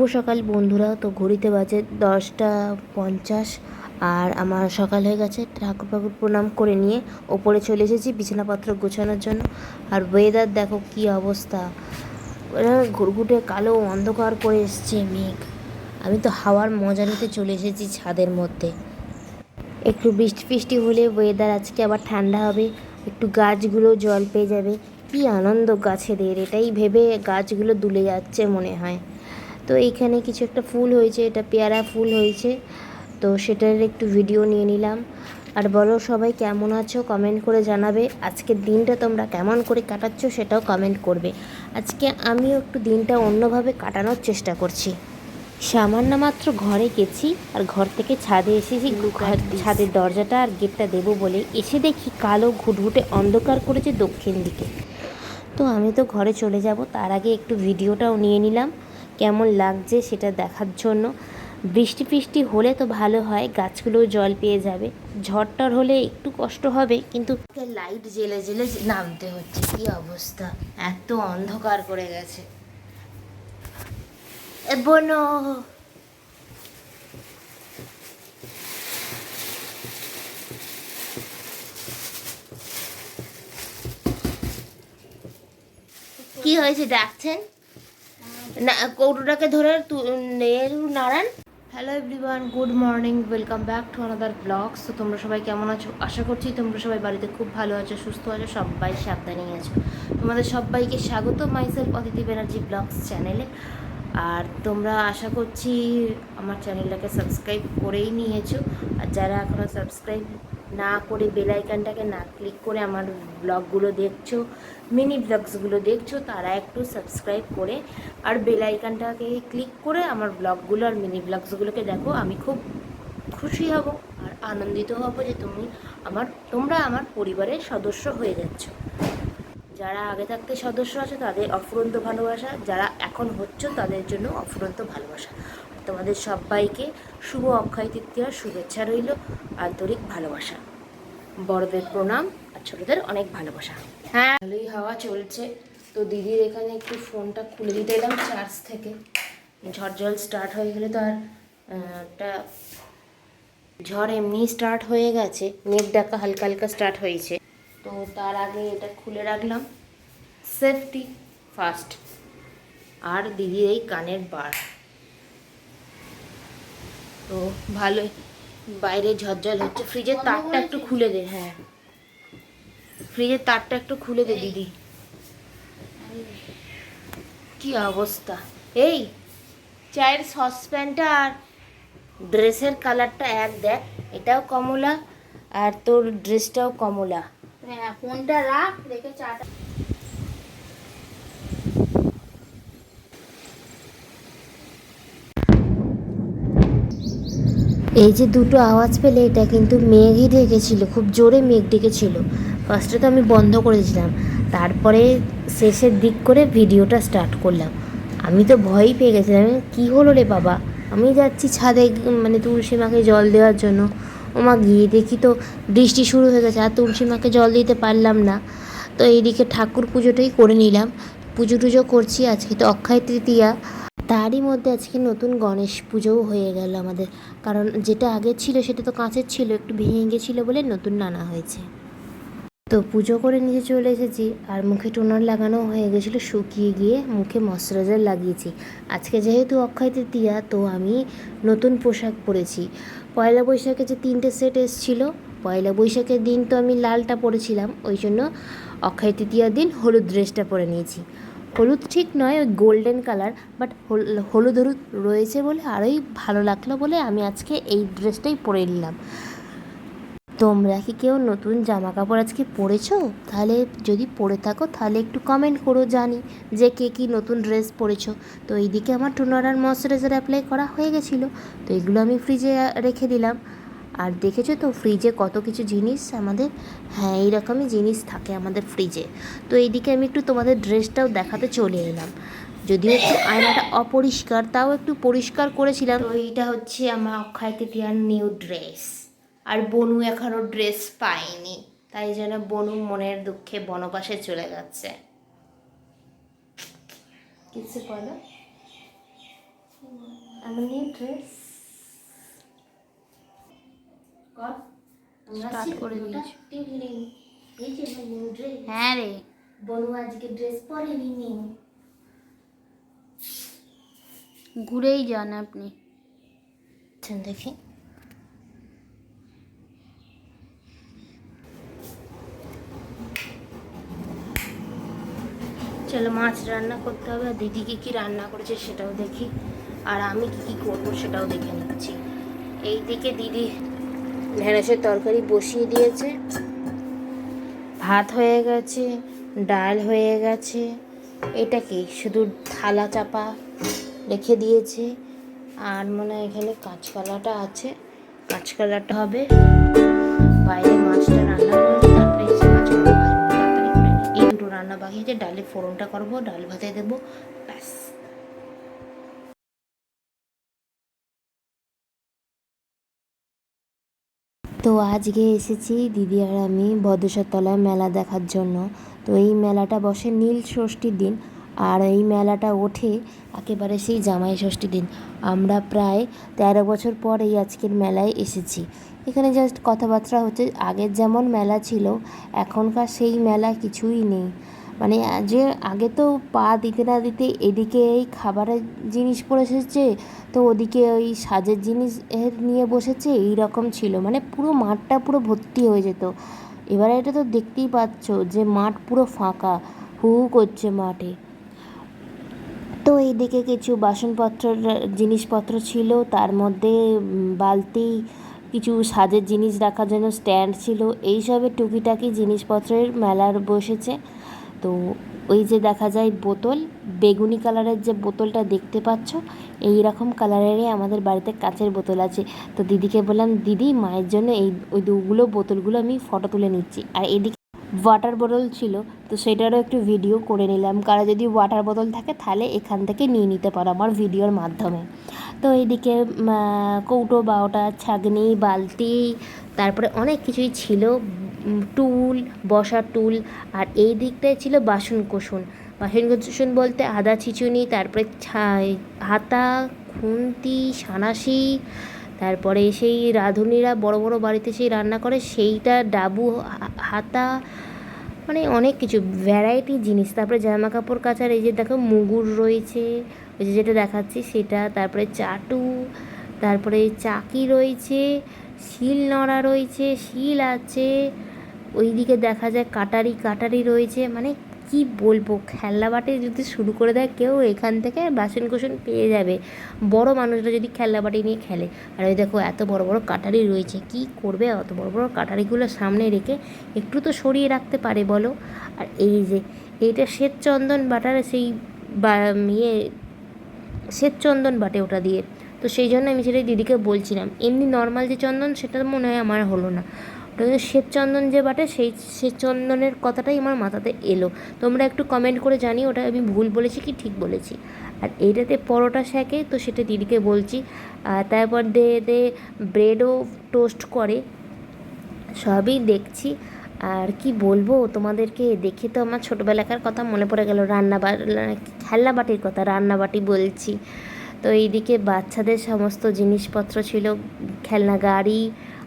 শুভ সকাল বন্ধুরা। তো ঘড়িতে বাজে দশটা পঞ্চাশ আর আমার সকাল হয়ে গেছে। ঠাকুর ফাকুর প্রণাম করে নিয়ে ওপরে চলে এসেছি বিছানাপত্র গোছানোর জন্য। আর ওয়েদার দেখো কি অবস্থা। ঘুরঘুটে কালো অন্ধকার করে এসছে মেঘ। আমি তো হাওয়ার মজা নিতে চলে এসেছি ছাদের মধ্যে। একটু বৃষ্টি ফিষ্টি হলে ওয়েদার আজকে আবার ঠান্ডা হবে। একটু গাছগুলো জল পেয়ে যাবে। কি আনন্দ গাছেদের। এটাই ভেবে গাছগুলো দুলে যাচ্ছে মনে হয়। তো এইখানে কিছু একটা ফুল হয়েছে এটা পেয়ারা ফুল হয়েছে। তো সেটার একটু ভিডিও নিয়ে নিলাম। আর বলো সবাই কেমন আছো? কমেন্ট করে জানাবে। আজকের দিনটা তোমরা কেমন করে কাটাচ্ছ সেটাও কমেন্ট করবে। আজকে আমিও একটু দিনটা অন্যভাবে কাটানোর চেষ্টা করছি। সামান্য মাত্র ঘরে গেছি আর ঘর থেকে ছাদে এসেছি। ছাদের দরজাটা আর গেটটা দেবো বলে এসে দেখি কালো ঘুটঘুটে অন্ধকার করেছে দক্ষিণ দিকে। তো আমি তো ঘরে চলে যাব তার আগে একটু ভিডিওটাও নিয়ে নিলাম। কেমন লাগছে সেটা দেখার জন্য। বৃষ্টি ফিষ্টি হলে তো ভালো হয়, গাছগুলোও জল পেয়ে যাবে। ঝড়টর হলে একটু কষ্ট হবে, কিন্তু লাইট জেলে জেলে নামতে হচ্ছে, কি অবস্থা? এত অন্ধকার করে গেছে। কি হয়েছে, ডাকছেন? না, কৌটোটাকে ধরে নাড়ান hello everyone good morning welcome back to another blogs তো তোমরা সবাই কেমন আছো? আশা করছি তোমরা সবাই বাড়িতে খুব ভালো আছো, সুস্থ আছো, সবাই সাবধানেই আছো। তোমাদের সবাইকে স্বাগত মাইসেলফ অদিতি ব্যানার্জি ব্লগস চ্যানেলে আর তোমরা আশা করছি আমার চ্যানেলটাকে সাবস্ক্রাইব করেই নিয়েছো। আর যারা এখনও সাবস্ক্রাইব না করে বেল আইকনটাকে না ক্লিক করে আমার ব্লগগুলো দেখছ মিনি ব্লগসগুলো দেখছ, তারা একটু সাবস্ক্রাইব করে আর বেল আইকনটাকে ক্লিক করে আমার ব্লগগুলো আর মিনি ব্লগসগুলোকে দেখো, আমি খুব খুশি হব আর আনন্দিত হব যে তুমি আমার, তোমরা আমার পরিবারের সদস্য হয়ে যাচ্ছ। যারা আগে থাকতে সদস্য আছে, তাদের অফুরন্ত ভালোবাসা। যারা এখন হচ্ছ, তাদের জন্য অফুরন্ত ভালোবাসা। তোমাদের সবাইকে শুভ অক্ষয় তৃতীয়ার শুভেচ্ছা রইল, আন্তরিক ভালোবাসা। বড়দের প্রণাম আর ছোটদের অনেক ভালোবাসা। হ্যাঁ। ভালোই হাওয়া চলছে। তো দিদির এখানে একটু ফোনটা খুলে দিতে এলাম চার্জ থেকে। ঝড় জল স্টার্ট হয়ে গেলে তো আর একটা ঝড় এমনি স্টার্ট হয়ে গেছে। মেঘ ডাকা হালকা হালকা স্টার্ট হয়েছে। তো তার আগে এটা খুলে রাখলাম। সেফটি ফার্স্ট আর দিদির এই কানের বার। তো ভালোই। বাইরে ঝরঝর হচ্ছে। ফ্রিজের তারটা একটু খুলে দে। হ্যাঁ। ফ্রিজের তারটা একটু খুলে দে দিদি। কি অবস্থা? এই চায়ের সসপ্যানটা আর ড্রেসের কালারটা এক দেখ। এটাও কমলা আর তোর ড্রেসটাও কমলা। হ্যাঁ ফোনটা রাখ রেখে চাটা এই যে দুটো আওয়াজ পেলে এটা কিন্তু মেঘই ডেকেছিল খুব জোরে মেঘ ডেকেছিল। ফার্স্টে তো আমি বন্ধ করে দিয়েছিলাম তারপরে শেষের দিক করে ভিডিওটা স্টার্ট করলাম। আমি তো ভয়ই পেয়ে গেছিলাম কি হলো রে বাবা? আমি যাচ্ছি ছাদে মানে তুলসী মাকে জল দেওয়ার জন্য। ওমা গিয়ে দেখি তো বৃষ্টি শুরু হয়ে গেছে, আর তুলসী মাকে জল দিতে পারলাম না। তো এইদিকে ঠাকুর পুজোটাই করে নিলাম। পুজো টুজো করছি, আজকে তো অক্ষয় তৃতীয়া। তারই মধ্যে আজকে নতুন গণেশ পুজোও হয়ে গেল আমাদের। কারণ যেটা আগে ছিল, সেটা তো কাঁচের ছিল, একটু ভেঙে গেছিল বলে নতুন নানা হয়েছে। তো পুজো করে নিচে চলে এসেছি আর মুখে টোনার লাগানো হয়ে গেছিল, শুকিয়ে গিয়ে মুখে ময়শ্চারাইজার লাগিয়েছি। আজকে যেহেতু অক্ষয় তৃতীয়া তো আমি নতুন পোশাক পরেছি। পয়লা বৈশাখে যে তিনটে সেট এসেছিল, পয়লা বৈশাখের দিন তো আমি লালটা পরেছিলাম, ওই জন্য অক্ষয় তৃতীয়ার দিন হলুদ ড্রেসটা পরে নিয়েছি। হলুদ ঠিক নয়, ওই গোল্ডেন কালার, বাট হলুদ হলুদ রয়েছে বলে আরোই ভালো লাগল বলে আমি আজকে এই ড্রেসটাই পরে নিলাম। তোমরা কি কেউ নতুন জামা কাপড় আজকে পরেছো? তাহলে যদি পরে থাকো, তাহলে একটু কমেন্ট করো জানি যে কে কী নতুন ড্রেস পরেছো। তো এইদিকে আমার টোনার আর ময়শ্চারাইজার অ্যাপ্লাই করা হয়ে গেছিল। তো এগুলো আমি ফ্রিজে রেখে দিলাম। আর দেখেছ তো ফ্রিজে কত কিছু জিনিস আমাদের হ্যাঁ এইরকমই জিনিস থাকে আমাদের ফ্রিজে তো এইদিকে আমি একটু তোমাদের ড্রেসটাও দেখাতে চলে এলাম। যদিও একটু আয়নাটা অপরিষ্কার, তাও একটু পরিষ্কার করেছিলাম। তো এইটা হচ্ছে আমার অক্ষয় তৃতীয়ার নিউ ড্রেস আর বনু এখনও ড্রেস পায়নি তাই জন্য বনু মনের দুঃখে বনবাসে চলে যাচ্ছে। কিছু বলো? নিয়ে ড্রেস হ্যাঁ রে। বনু আজকে ড্রেস পরেনি ঘুরেই যান আপনি। দেখি। চলো মাছ রান্না করতে হবে আর দিদি কী কী রান্না করেছে সেটাও দেখি। আর আমি কি কি করব সেটাও দেখে নিচ্ছি। এই দিকে দিদি ঢেঁড়সের তরকারি বসিয়ে দিয়েছে। ভাত হয়ে গেছে, ডাল হয়ে গেছে। এটা কি শুধু থালা চাপা রেখে দিয়েছে। আর মনে হয় এখানে কাঁচকলাটা আছে। কাঁচকলাটা হবে। বাইরে মাছটা রান্না করে রান্না বাকি আছে, ডালের ফোড়নটা করব, ডাল ভাতে দেবো, ব্যাস। তো আজকে এসেছি দিদি আর আমি ভদ্রেশ্বরতলায় মেলা দেখার জন্য। তো এই মেলাটা বসে নীল ষষ্ঠীর দিন, আর এই মেলাটা ওঠে একেবারে সেই জামাই ষষ্ঠীর দিন। আমরা প্রায় তেরো বছর পর এই আজকের মেলায় এসেছি। এখানে জাস্ট কথাবার্তা হচ্ছে, আগের যেমন মেলা ছিল, এখনকার সেই মেলা কিছুই নেই। মানে যে আগে তো পা দিতে না দিতে এদিকে এই খাবারের জিনিস পড়ে এসেছে, তো ওদিকে ওই সাজের জিনিস নিয়ে বসেছে এই রকম ছিল। মানে পুরো মাঠটা পুরো ভর্তি হয়ে যেত। এবারে এটা তো দেখতেই পাচ্ছ যে মাঠ পুরো ফাঁকা, হু হু করছে মাঠে। তো এইদিকে কিছু বাসনপত্র, জিনিসপত্র ছিল, তার মধ্যে বালতি, কিছু সাজের জিনিস রাখার জন্য স্ট্যান্ড ছিল এইসবের টুকিটাকি জিনিসপত্রের মেলার বসেছে। তো ওই যে দেখা যায় বোতল, বেগুনি কালারের যে বোতলটা দেখতে পাচ্ছ এই রকম কালারেরই আমাদের বাড়িতে কাচের বোতল আছে। তো দিদিকে বললাম, দিদি, মায়ের জন্য এই, ওই দুগুলো বোতলগুলো আমি ফটো তুলে নিচ্ছি। আর এদিকে ওয়াটার বোতল ছিল, তো সেটারও একটু ভিডিও করে নিলাম। কারও যদি ওয়াটার বোতল থাকে, তাহলে এখান থেকে নিয়ে নিতে পারো আমার ভিডিওর মাধ্যমে। তো এইদিকে কৌটো বারোটা ছাগনি, বালতি, তারপরে অনেক কিছুই ছিল। টুল, বসার টুল, আর এই দিকটায় ছিল বাসন কোসন বাসন কোসন বলতে আদা, ছিচুনি, তারপরে হাতা, খুন্তি, সানাসি, তারপরে সেই রাঁধুনিরা বড় বড় বাড়িতে সেই রান্না করে, সেইটা ডাবু, হাতা মানে অনেক কিছু ভ্যারাইটি জিনিস। তারপরে জামা কাপড় কাচার, এই যে দেখো মুগুর রয়েছে, ওই যে যেটা দেখাচ্ছি সেটা, তারপরে চাটু, তারপরে চাকি রয়েছে শিল নড়া রয়েছে, শিল আছে ওইদিকে দেখা যায় কাটারি কাটারি রয়েছে। মানে কি বলব, খেলনা বাটি যদি শুরু করে দেয়, কেউ এখান থেকে বাসন কোসন পেয়ে যাবে। বড় মানুষরা যদি খেলনা বাটি নিয়ে খেলে। আর ওই দেখো, এত বড় বড় কাটারি রয়েছে। কি করবে অত বড় বড় কাটারিগুলো সামনে রেখে? একটু তো সরিয়ে রাখতে পারে বলো। আর এই যে, এইটা শ্বেত চন্দন বাটার সেই বা ইয়ে শ্বেত চন্দন বাটে ওটা দিয়ে। তো সেই জন্য আমি সেটাই দিদিকে বলছিলাম। এমনি নর্মাল যে চন্দন, সেটা মনে হয় আমার হলো না। ওটা কিন্তু শ্বেত যে বাটে, সেই শ্বেত চন্দনের কথাটাই আমার মাথাতে এলো। তোমরা একটু কমেন্ট করে জানি ওটা আমি ভুল বলেছি কি ঠিক বলেছি? আর এইটাতে পরোটা শেখে তো সেটা দিদিকে বলছি। তারপর দে দে ব্রেডও টোস্ট করে। সবই দেখছি। আর কি বলব, তোমাদেরকে দেখে তো আমার ছোটোবেলাকার কথা মনে পড়ে গেল। রান্না খেলনা বাটির কথা, রান্না বাটি বলছি। তো এইদিকে বাচ্চাদের সমস্ত জিনিসপত্র ছিল, খেলনা, গাড়ি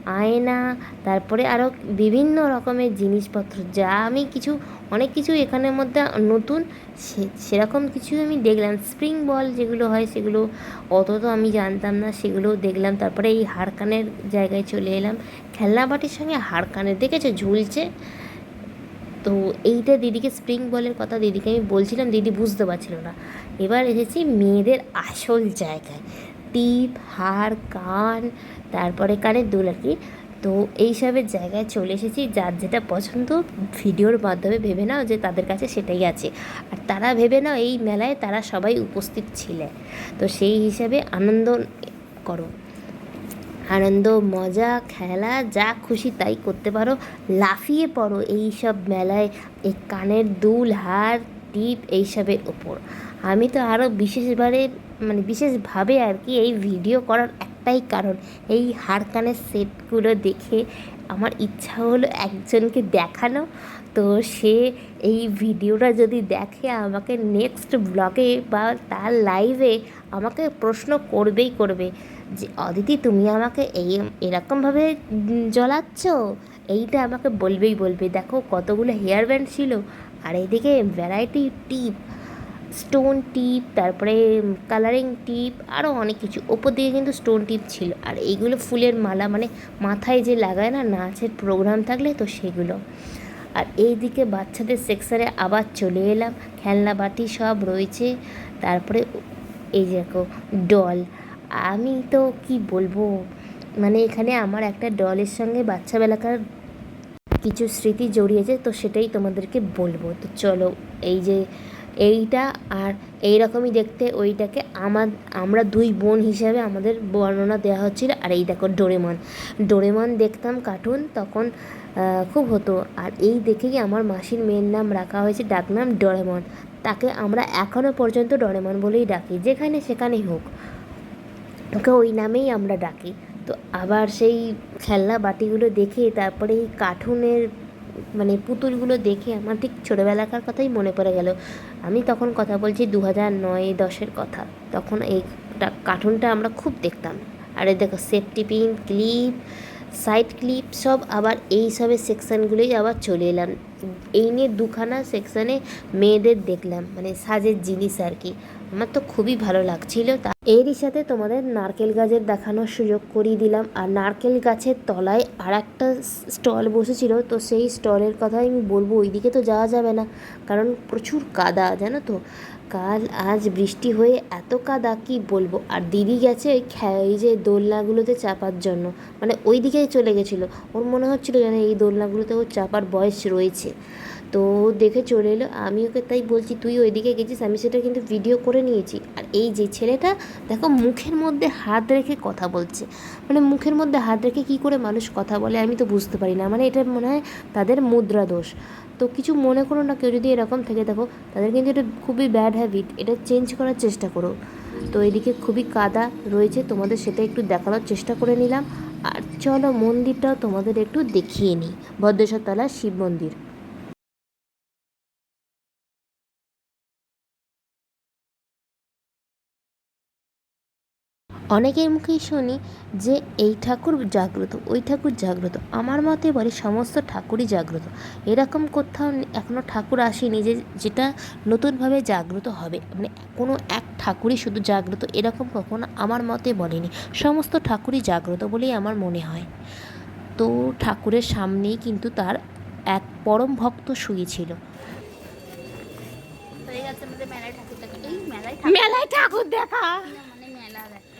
আয়না, তারপরে আরও বিভিন্ন রকমের জিনিসপত্র, যা আমি কিছু, অনেক কিছু এখানের মধ্যে নতুন সেরকম কিছু আমি দেখলাম। স্প্রিং বল যেগুলো হয়, সেগুলো অত তো আমি জানতাম না, সেগুলো দেখলাম। তারপরে এই হাড়কানের জায়গায় চলে এলাম। খেলনা বাটির সঙ্গে হাড়কানের দেখেছ? ঝুলছে। তো এইটা দিদিকে, স্প্রিং বলের কথা দিদিকে আমি বলছিলাম, দিদি বুঝতে পারছিল না। এবার এসেছি মেয়েদের আসল জায়গায়। টিপ, হার, কান তারপরে কানের দুল আর কি। তো এইসবের জায়গায় চলে এসেছি। যার যেটা পছন্দ, ভিডিওর মাধ্যমে ভেবে নাও যে তাদের কাছে সেটাই আছে। আর তারা ভেবে নাও এই মেলায় তারা সবাই উপস্থিত ছিলেন তো সেই হিসাবে আনন্দ করো। আনন্দ, মজা, খেলা, যা খুশি তাই করতে পারো। লাফিয়ে পড়ো এই সব মেলায়। এই কানের দুল, হার, টিপ এইসবের ওপর। আমি তো আরও বিশেষবারে মানে বিশেষভাবে আর কি এই ভিডিও করার একটাই কারণ, এই হাড় কানের সেটগুলো দেখে আমার ইচ্ছা হলো একজনকে দেখানো। তো সে এই ভিডিওটা যদি দেখে, আমাকে নেক্সট ব্লগে বা তার লাইভে আমাকে প্রশ্ন করবেই করবে যে, অদিতি, তুমি আমাকে এই, এরকমভাবে জ্বলাচ্ছ? এইটা আমাকে বলবেই বলবে। দেখো কতগুলো হেয়ার ব্যান্ড ছিল। আর এইদিকে ভ্যারাইটি টিপ স্টোন টিপ তারপরে কালারিং টিপ আরও অনেক কিছু। ওপর দিকে কিন্তু স্টোন টিপ ছিল। আর এইগুলো ফুলের মালা মানে মাথায় যে লাগায় না, নাচের প্রোগ্রাম থাকলে তো সেগুলো। আর এইদিকে বাচ্চাদের সেকশানে আবার চলে এলাম। খেলনা বাটি সব রয়েছে। তারপরে এই দেখো ডল আমি তো কি বলব? মানে এখানে আমার একটা ডলের সঙ্গে বাচ্চাবেলাকার কিছু স্মৃতি জড়িয়েছে, তো সেটাই তোমাদেরকে বলব। তো চলো, এই যে এইটা আর এই রকমই দেখতে ওইটাকে আমার, আমরা দুই বোন হিসাবে আমাদের বর্ণনা দেওয়া হচ্ছিল। আর এই দেখো ডোরেমন। ডোরেমন দেখতাম কার্টুন তখন খুব হতো। আর এই দেখেই আমার মাসির মেয়ের নাম রাখা হয়েছে ডাকনাম ডোরেমন। তাকে আমরা এখনও পর্যন্ত ডোরেমন বলেই ডাকি, যেখানে সেখানেই হোক। ওকে ওই নামেই আমরা ডাকি। তো আবার সেই খেলনা বাটিগুলো দেখে তারপরে এই কার্টুনের মানে পুতুলগুলো দেখে আমার ঠিক ছোটোবেলাকার কথাই মনে পড়ে গেল। আমি তখন কথা বলছি দু হাজার নয় দশের কথা। তখন এই কার্টুনটা আমরা খুব দেখতাম। আর এই দেখো safety pin clip side clip সব আবার এই সবের সেকশানগুলোই আবার চলে এলাম। এই নিয়ে দুখানা সেকশানে মেয়েদের দেখলাম। মানে সাজের জিনিস আর কি। আমার তো খুবই ভালো লাগছিল। তা এরই সাথে তোমাদের নারকেল গাছের দেখানোর সুযোগ করিয়ে দিলাম। আর নারকেল গাছের তলায় আর একটা স্টল বসেছিল, তো সেই স্টলের কথা আমি বলব, ওইদিকে তো যাওয়া যাবে না। কারণ প্রচুর কাদা, জানো তো? কাল আজ বৃষ্টি হয়ে এত কাদা, কি বলব? আর দিদি গেছে ওই এই যে দোলনাগুলোতে চাপার জন্য। মানে ওই দিকেই চলে গেছিল। ওর মনে হচ্ছিল যেন এই দোলনাগুলোতে ওর চাপার বয়স রয়েছে। তো দেখে চলে এলো। আমি ওকে তাই বলছি, তুই ওইদিকে গেছিস? আমি সেটা কিন্তু ভিডিও করে নিয়েছি। আর এই যে ছেলেটা, দেখো মুখের মধ্যে হাত রেখে কথা বলছে। মানে মুখের মধ্যে হাত রেখে কী করে মানুষ কথা বলে আমি তো বুঝতে পারি না। মানে এটা মনে হয় তাদের মুদ্রা দোষ। তো কিছু মনে করো না, কেউ যদি এরকম থেকে থাকো, তাদের কিন্তু এটা খুবই ব্যাড হ্যাবিট এটা চেঞ্জ করার চেষ্টা করো। তো এদিকে খুবই কাদা রয়েছে, তোমাদের সেটা একটু দেখানোর চেষ্টা করে নিলাম। আর চলো মন্দিরটাও তোমাদের একটু দেখিয়ে নিই। ভদ্রেশ্বরতলা শিব মন্দির। অনেকের মুখেই শুনি যে এই ঠাকুর জাগ্রত ওই ঠাকুর জাগ্রত। আমার মতে বলে সমস্ত ঠাকুরই জাগ্রত। এরকম কোথাও এখনও ঠাকুর আসেনি যে যেটা নতুনভাবে জাগ্রত হবে। মানে কোনো এক ঠাকুরই শুধু জাগ্রত এরকম কখনো আমার মতে বলেনি। সমস্ত ঠাকুরই জাগ্রত বলেই আমার মনে হয়। তো ঠাকুরের সামনেই কিন্তু তার এক পরম ভক্ত শুয়েছিল মেলায় ঠাকুর দেখা এই মেলায় মেলায় ঠাকুর দেখা মানে মেলা দেখা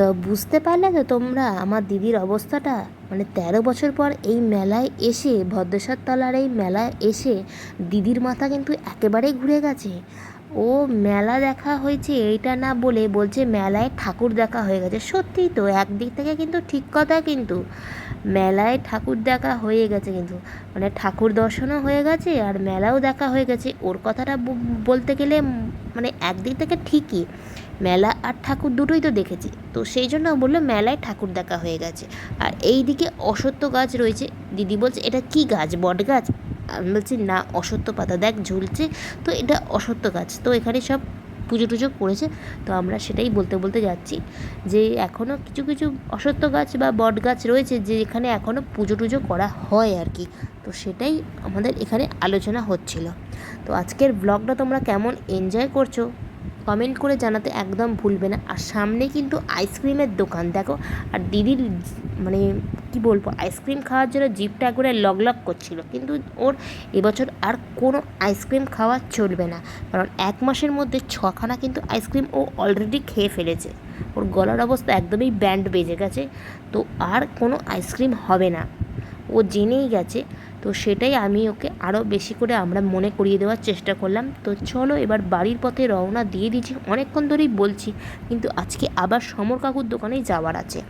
তো বুঝতে পারলে তো তোমরা আমার দিদির অবস্থাটা। মানে তেরো বছর পর এই মেলায় এসে ভদ্রেশ্বর তলার এই মেলায় এসে দিদির মাথা কিন্তু একেবারেই ঘুরে গেছে। ও মেলা দেখা হয়েছে এইটা না বলে বলছে মেলায় ঠাকুর দেখা হয়ে গেছে। সত্যিই তো, একদিক থেকে কিন্তু ঠিক কথা কিন্তু। মেলায় ঠাকুর দেখা হয়ে গেছে কিন্তু। মানে ঠাকুর দর্শনও হয়ে গেছে আর মেলাও দেখা হয়ে গেছে। ওর কথাটা বলতে গেলে মানে একদিক থেকে ঠিকই। মেলা আর ঠাকুর দুটোই তো দেখেছি। তো সেই জন্য বলল, মেলায় ঠাকুর দেখা হয়ে গেছে। আর এই দিকে অসত্য গাছ রয়েছে। দিদি বলছে, এটা কি গাছ? বট গাছ? আমি বলছি, না, অসত্য পাতা। দেখ, ঝুলছে। তো এটা অসত্য গাছ। তো এখানে সব পুজো টুজো পড়েছে তো আমরা সেটাই বলতে বলতে যাচ্ছি যে এখনও কিছু কিছু অসত্য গাছ বা বট গাছ রয়েছে যে এখানে এখনও পুজো টুজো করা হয় আর কি। তো সেটাই আমাদের এখানে আলোচনা হচ্ছিল। তো আজকের ব্লগটা তোমরা কেমন এনজয় করছ? কমেন্ট করে জানাতে একদম ভুলবে না। আর সামনে কিন্তু আইসক্রিমের দোকান, দেখো। আর দিদির মানে কি বলব, আইসক্রিম খাওয়ার জন্য জিপটা একবারে লগ লগ করছিল। কিন্তু ওর এবছর আর কোনো আইসক্রিম খাওয়া চলবে না। কারণ এক মাসের মধ্যে ছখানা কিন্তু আইসক্রিম ও অলরেডি খেয়ে ফেলেছে। ওর গলার অবস্থা একদমই ব্যান্ড বেজে গেছে। তো আর কোনো আইসক্রিম হবে না। ও জেনেই গেছে তো সেটাই আমি ওকে আরও বেশি করে আমরা মনে করিয়ে দেওয়ার চেষ্টা করলাম। তো চলো এবার বাড়ির পথে রওনা দিয়ে দিয়েছি অনেকক্ষণ ধরেই বলছি, কিন্তু আজকে আবার সমর কাকুর দোকানেই যাওয়ার আছে।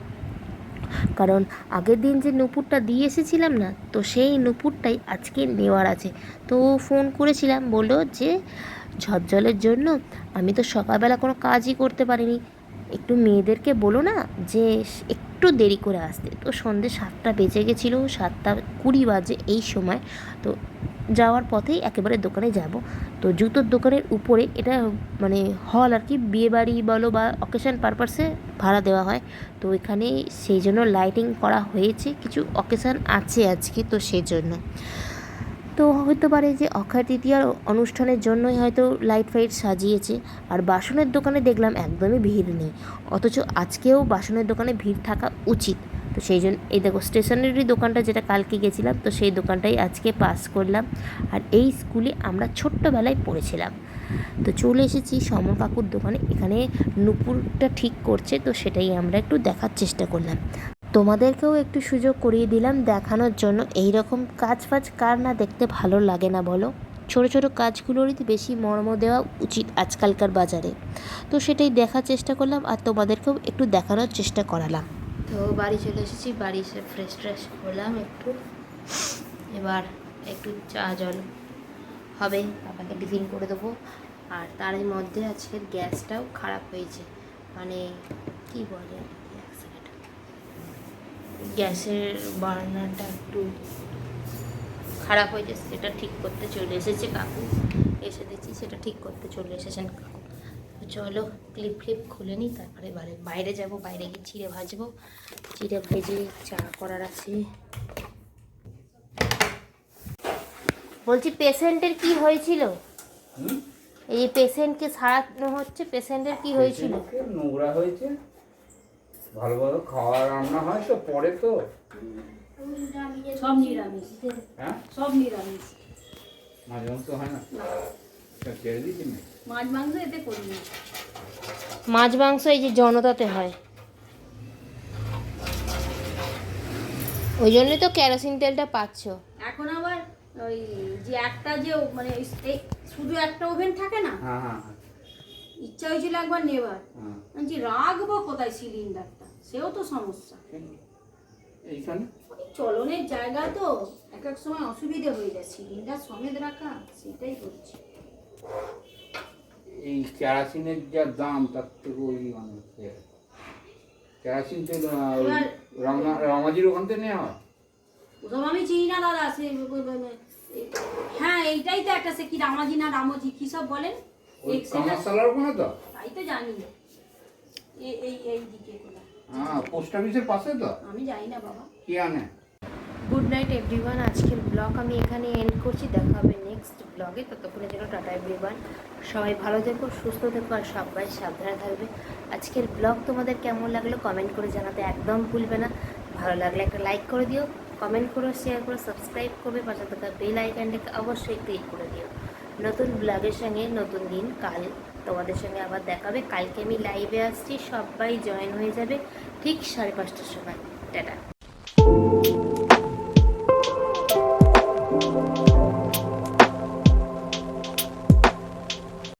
কারণ আগের দিন যে নুপুরটা দিয়ে এসেছিলাম না, তো সেই নুপুরটাই আজকে নেওয়ার আছে। তো ফোন করেছিলাম, বলল যে ঝড় জন্য আমি তো সকালবেলা কোনো কাজই করতে পারিনি। একটু মেয়েদেরকে বলো না যে একটু দেরি করে আসতে। তো সন্ধে সাতটা বেজে গেছিল, সাতটা কুড়ি বাজে এই সময়। তো যাওয়ার পথেই একেবারে দোকানে যাব। তো জুতোর দোকানের উপরে এটা মানে হল আর কি, বিয়েবাড়ি বলো বা অকেশন পারপাসে ভাড়া দেওয়া হয়। তো এখানে সেই জন্য লাইটিং করা হয়েছে, কিছু অকেশান আছে আজকে তো সেই জন্য তো হতে পারে যে অক্ষয় তৃতীয়ার অনুষ্ঠানের জন্যই হয়তো লাইট ফাইট সাজিয়েছে। আর বাসনের দোকানে দেখলাম একদমই ভিড় নেই। অথচ আজকেও বাসনের দোকানে ভিড় থাকা উচিত। তো সেই জন্য, এই দেখো স্টেশনারি দোকানটা যেটা কালকে গেছিলাম, তো সেই দোকানটাই আজকে পাস করলাম। আর এই স্কুলে আমরা ছোট্টবেলায় পড়েছিলাম। তো চলে এসেছি সমর কাকুর দোকানে। এখানে নুপুরটা ঠিক করছে, তো সেটাই আমরা একটু দেখার চেষ্টা করলাম। তোমাদেরকেও একটু সুযোগ করিয়ে দিলাম দেখানোর জন্য। এই রকম কাজ ফাজ কার না দেখতে ভালো লাগে না বলো? ছোট ছোট কাজগুলোরই বেশি মর্ম দেওয়া উচিত আজকালকার বাজারে। তো সেটাই দেখার চেষ্টা করলাম আর তোমাদেরকেও একটু দেখানোর চেষ্টা করালাম। তো বাড়ি চলে এসেছি, বাড়ি এসে ফ্রেশ ট্রেশ হলাম একটু। এবার একটু চা, জল হবে বাবাকে টিফিন করে দেবো। আর তার মধ্যে আজকের গ্যাসটাও খারাপ হয়েছে। মানে কি বলে? গ্যাসের বার্নারটা একটু খারাপ হয়েছে সেটা ঠিক করতে চলে এসেছে কাকু। এসে দেখছি সেটা ঠিক করতে চলে এসেছেন কাকু। চলো ক্লিপ ফ্লিপ খুলে নিই তারপরে বাইরে বাইরে যাব বাইরে গিয়ে চিড়ে ভাজবো। চিড়ে ভেজে চা করার আছে। বলছি পেশেন্টের কি হয়েছিল? এই পেশেন্টকে সারানো হচ্ছে পেশেন্টের কি হয়েছিল? নোংরা হয়েছে। ভালো ভালো খাওয়া রান্না হয় তো পরে তো? সব নিরামিষ। হ্যাঁ? সব নিরামিষ। মাঝে মাংস হয় না? ছেড়ে মাছ মাংস এতে করি না। মাছ মাংস এই যে জনতাতে হয়। ওই জন্যই তো কেরোসিন তেলটা পাচ্ছ। এখন আবার ওই যে একটা যে ও- মানে শুধু একটা ওভেন থাকে না? হ্যাঁ হ্যাঁ হ্যাঁ। ইচ্ছা হয়েছিল একবার নেবার। রাখব কোথায় সিলিন্ডারটা সেও তো সমস্যা। এইখানে? চলনের জায়গা তো এক এক সময় অসুবিধে হয়ে যায় সিলিন্ডার সমেত রাখা সেটাই হচ্ছে। এই কেরাসিনের যা দাম তার থেকে ওই মানে কেরাসিন তেল রমাজির ওখান থেকে নেওয়া হয়? ওসব আমি চিনি না দাদা সে হ্যাঁ এইটাই তো একটা সে কি রামাজি না রামজি কি সব বলেন? তাই তো জানি। এই এই এই দিকে হ্যাঁ পোস্ট অফিসের পাশে তো? আমি জানি না বাবা। কি আনে? গুড নাইট এভরিওয়ান আজকের ব্লগ আমি এখানে এন্ড করছি। দেখা হবে নেক্সট ব্লগে ততক্ষণের জন্য টাটা এভরিওয়ান সবাই ভালো থেকো সুস্থ থেকো আর সবাই সাবধানে থাকবে। আজকের ব্লগ তোমাদের কেমন লাগল কমেন্ট করে জানাতে একদম ভুলবে না। ভালো লাগলে একটা লাইক করে দিও কমেন্ট করো শেয়ার করো সাবস্ক্রাইব করবে পাশে থাকা বেল আইকনটাকে অবশ্যই ক্লিক করে দিও। নতুন ব্লগের সঙ্গে নতুন দিন কাল তোমাদের সঙ্গে আবার দেখাবে। কালকে আমি লাইভে আসছি, সবাই জয়েন হয়ে যাবে ঠিক সাড়ে পাঁচটার সময়। টাটা।